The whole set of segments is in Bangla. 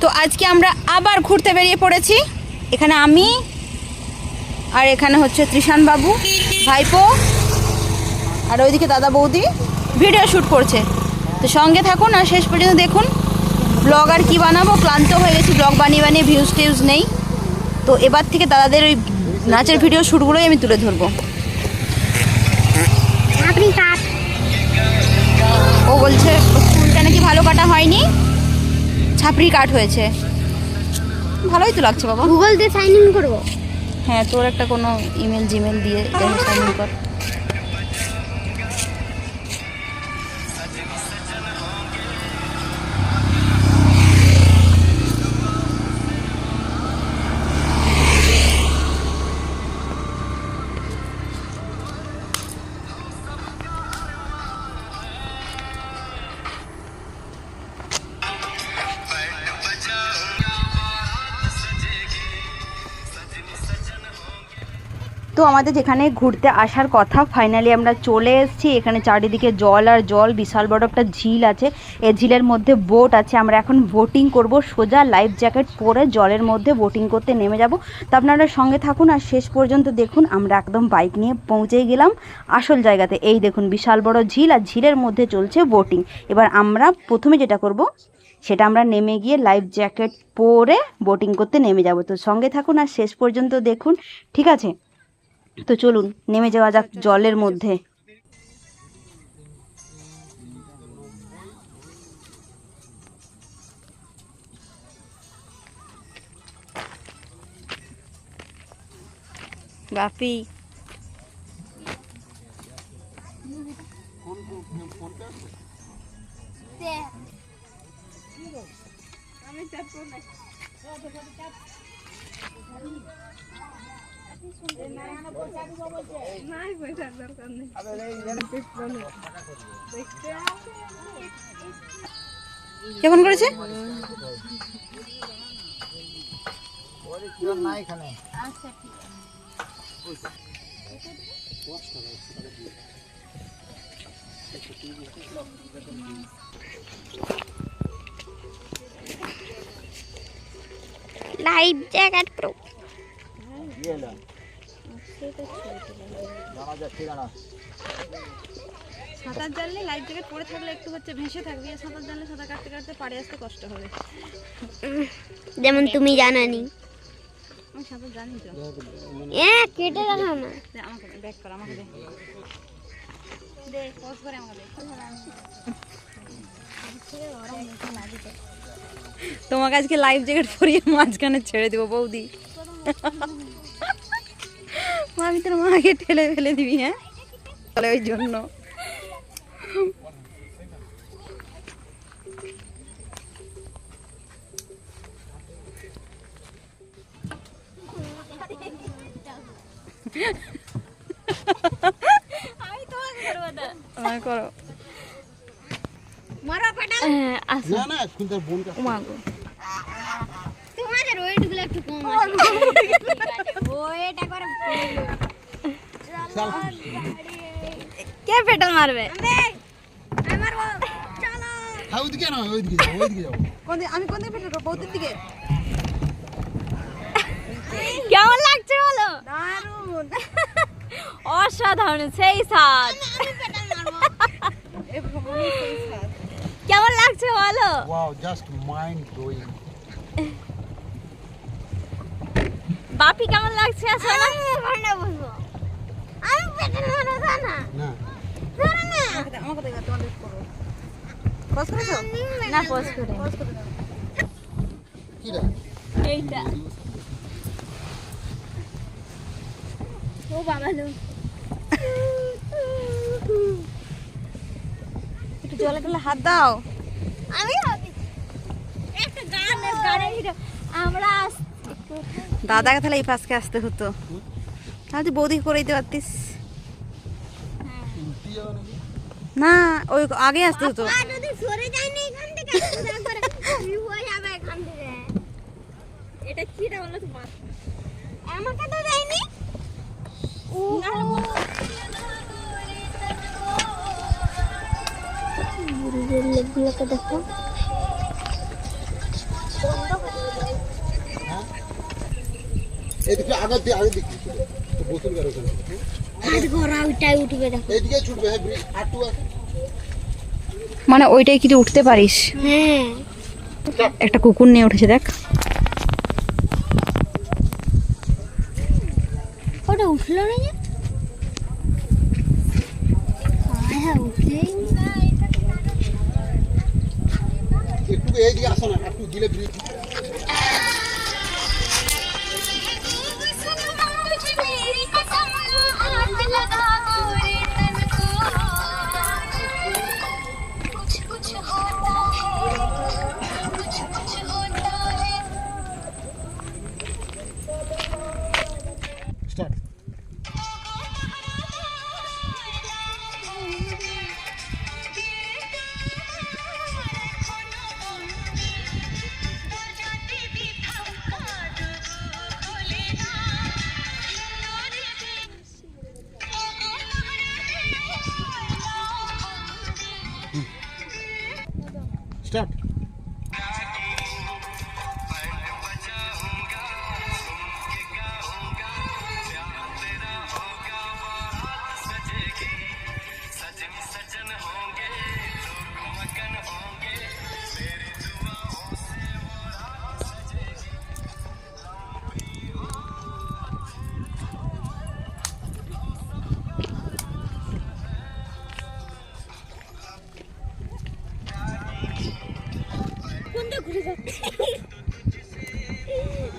তো আজকে আমরা আবার ঘুরতে বেরিয়ে পড়েছি। এখানে আমি আর এখানে হচ্ছে ত্রিশান বাবু ভাইপো আর ওইদিকে দাদা বৌদি ভিডিও শ্যুট করছে। তো সঙ্গে থাকুন আর শেষ পর্যন্ত দেখুন ব্লগ আর কী বানাবো। ক্লান্ত হয়ে গেছি ব্লগ বানিয়ে বানিয়ে ভিউজ টিউজ নেই। তো এবার থেকে দাদাদের ওই নাচের ভিডিও শ্যুটগুলোই আমি তুলে ধরবো। আপনি ও বলছে চুলটা নাকি ভালো কাটা হয়নি। ছাপড়ি কাট হয়েছে। ভালোই তো লাগছে বাবা। গুগল দিয়ে সাইন ইন করব? হ্যাঁ তোর একটা কোনো ইমেল জিমেল দিয়ে সাইন ইন কর। তো আমাদের যেখানে ঘুরতে আসার কথা ফাইনালি আমরা চলে এসেছি। এখানে চারিদিকে জল আর জল, বিশাল বড় একটা ঝিল আছে। এই ঝিলের মধ্যে বোট আছে। আমরা এখন বোটিং করব। সোজা লাইফ জ্যাকেট পরে জলের মধ্যে বোটিং করতে নেমে যাব। তো আপনারা সঙ্গে থাকুন আর শেষ পর্যন্ত দেখুন, আমরা একদম বাইক নিয়ে পৌঁছে গেলাম আসল জায়গাতে। এই দেখুন, বিশাল বড় ঝিল আর ঝিলের মধ্যে চলছে বোটিং এবার আমরা প্রথমে যেটা করব, সেটা আমরা নেমে গিয়ে লাইফ জ্যাকেট পরে বোটিং করতে নেমে যাব। তো সঙ্গে থাকুন আর শেষ পর্যন্ত দেখুন, ঠিক আছে? তো চলুন নেমে যাওয়া যাক জলের মধ্যে। বাপি কেমন করেছে? লাইফ জ্যাকেট প্রো সাঁতার জানলে লাইফ জ্যাকেট পরে থাকলে একটু হচ্ছে ভেসে থাকবে সাঁতার জানলে সাঁতার কাটতে কাটতে পাড়ে আসতে কষ্ট হবে। যেমন তুমি জানানি। আমি সাঁতার জানি তো। এ কেটে রাখো না। আমাকে ব্যাক কর আমাকে দে। দে পজ করে আমাকে তোমাকে আজকে লাইফ জ্যাকেট পরিয়ে মাঝখানে ছেড়ে দেবো বৌদি। আমি তোর মাকে ঠেলে ফেলে দিবি হ্যাঁ? তাহলে ওই জন্য। করো। তোমাদের ওয়েটগুলো একটু কম আছে। ওয়েট একবার কে পেটাল মারবে? হ্যাঁ ওইদিকে না ওইদিকে যাও ওইদিকে যাও। কোন আমি কোন দিকে ফেলে দেবো বৌদির দিকে? কেমন লাগছে বলো? দারুণ। অসাধারণ সেই স্বাদ। কেমন লাগছে বলো? Wow just mind blowing Bapi কেমন লাগছে? আসো না। ভান্ডা বলব। আমি পেটে মারা না। না। আমাকে দে, আমাকে দেখা তোমাদের করো। পজ করেছ? না পোজ করে পজ করে কি রে এইটা। ও বাবা লো। একটু জলে টলে হাত দাও। আমি একটা গানের আমরা দাদাকে তাহলে এই পাশকে আসতে হতো। তাহলে বৌদি করে দিতে পারতিস না ওই আগে আসতে হতো সরে যায়নি এদিকে আগের দিকে আগের দিকে বোতল বেরো করে ঘোরা ওইটাই উঠবে দেখো। এইদিকে ছুটবে হ্যাঁ ব্রিজ আটু আছে। মানে ওইটাই কিছু উঠতে পারিস? হ্যাঁ। একটা কুকুর নিয়ে উঠেছে দেখ। ওটা উঠল না যে? হ্যাঁ একটু এইদিকে আসো না একটু দিলে ব্রিজ। স্টার্ট। স্টার্ট। ঘুরে যাচ্ছে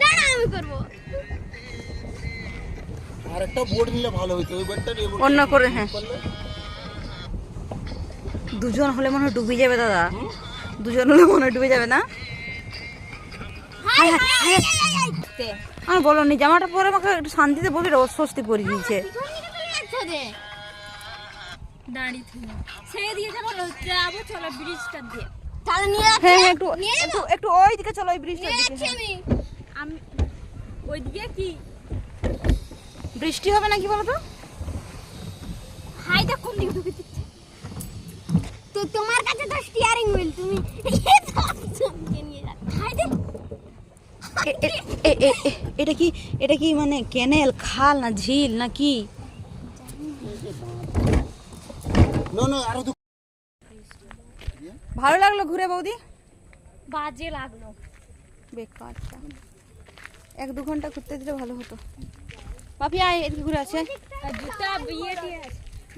দাঁড়া আমি করব। আর একটা বোর্ড নিলে ভালো হতো ওই বোর্ডটা বোর্ডটা অন্য করে হ্যাঁ। দুজন হলে মনে হয় ডুবে যাবে দাদা। দুজন হলে মনে হয় ডুবে যাবে না? আমি বলো নি জামাটা পরে আমাকে একটু শান্তিতে বসে অস্বস্তি করে দিয়েছে। দাঁড়িয়ে থেকে ছেড়ে দিয়ে যাব যাব চলো ব্রিজটা দিয়ে তাহলে নিয়ে হ্যাঁ হ্যাঁ একটু একটু একটু ওই দিকে চলো ওই ব্রিজটার দিকে হ্যাঁ। আমি। আমি ওইদিকে কি? বৃষ্টি হবে নাকি বলো তো হাইটা কোন দিকে ঢুকে দিচ্ছে? তো তোমার কাছে তো স্টিয়ারিং হুইল তুমি যাচ্ছ। এটা কি এটা কি মানে ক্যানেল খাল না ঝিল না কি না না আরও দু ভালো লাগল ঘুরে বৌদি? বাজে লাগল। বেকারটা এক দু ঘণ্টা ঘুরতে দিলে ভালো হতো। বাপি আয় এদিকে ঘুরে আছে জুতা বিয়ে দিয়ে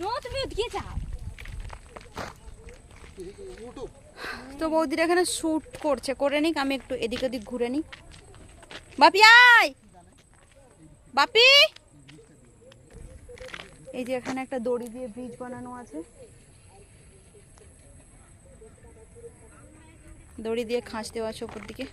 নো তুমি ওদিকে যাও। তো বৌদিরা এখানে শ্যুট করছে। করে নিক আমি একটু এদিক ওদিক ঘুরে নিই। বাপি আয়! বাপি! এই যে এখানে একটা দড়ি দিয়ে ব্রিজ বানানো আছে। দড়ি দিয়ে খাঁচ দেওয়া আছে ওপর দিকে।